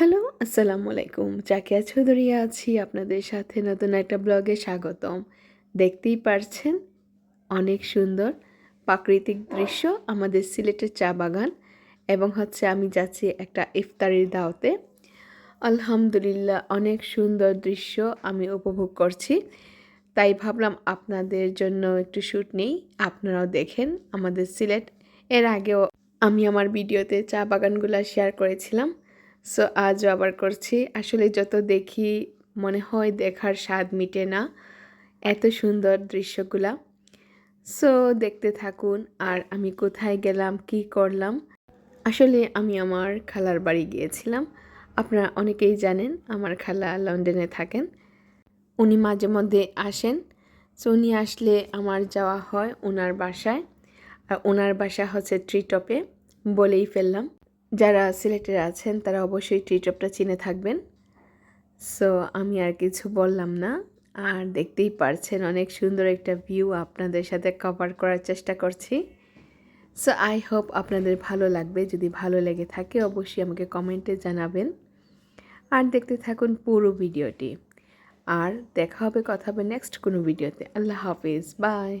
Hello, আসসালামু আলাইকুম। জাকিয়া চৌধুরী আছি আপনাদের সাথে নতুন একটা ব্লগে স্বাগতম। দেখতেই পারছেন, অনেক সুন্দর প্রাকৃতিক দৃশ্য আমাদের সিলেটের চা বাগান এবং হচ্ছে আমি যাচ্ছি একটা ইফতারির দাওতে আলহামদুলিল্লাহ, অনেক সুন্দর দৃশ্য আমি উপভোগ করছি। তাই ভাবলাম আপনাদের জন্য একটু শ্যুট নেই, আপনারাও দেখেন আমাদের সিলেট। এর আগেও আমি আমার ভিডিওতে চা বাগানগুলো শেয়ার করেছিলাম। সো আজও আবার করছি। আসলে যত দেখি মনে হয় দেখার স্বাদ মিটে না এত সুন্দর দৃশ্যগুলা। সো দেখতে থাকুন আর আমি কোথায় গেলাম, কি করলাম। আসলে আমি আমার খালার বাড়ি গিয়েছিলাম। আপনারা অনেকেই জানেন, আমার খালা লন্ডনে থাকেন। উনি মাঝে মধ্যে আসেন। সো উনি আসলে আমার যাওয়া হয় ওনার বাসায়। আর ওনার বাসা হচ্ছে ট্রিটপে বলেই ফেললাম। যারা সিলেটের আছেন, তারা অবশ্যই ট্রিটপটা চিনে থাকবেন। সো আমি আর কিছু বললাম না। আর দেখতেই পারছেন অনেক সুন্দর একটা ভিউ আপনাদের সাথে কভার করার চেষ্টা করছি। সো আই হোপ আপনাদের ভালো লাগবে। যদি ভালো লেগে থাকে, অবশ্যই আমাকে কমেন্টে জানাবেন। আর দেখতে থাকুন পুরো ভিডিওটি। আর দেখা হবে, কথা হবে নেক্সট কোনো ভিডিওতে আল্লাহ হাফিজ। বাই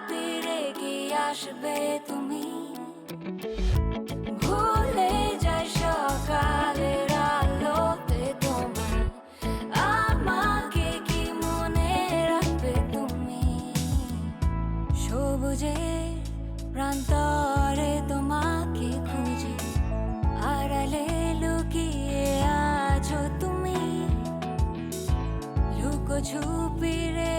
রাত্রিরে কি আসবে তুমি? ভুলে যাই সকালের আলোতে আমাকে কি মনে রাখবে তুমি? সবুজের প্রান্তরে তোমাকে খুঁজি। আড়ালে লুকিয়ে আছো তুমি। লুকোছুপি রে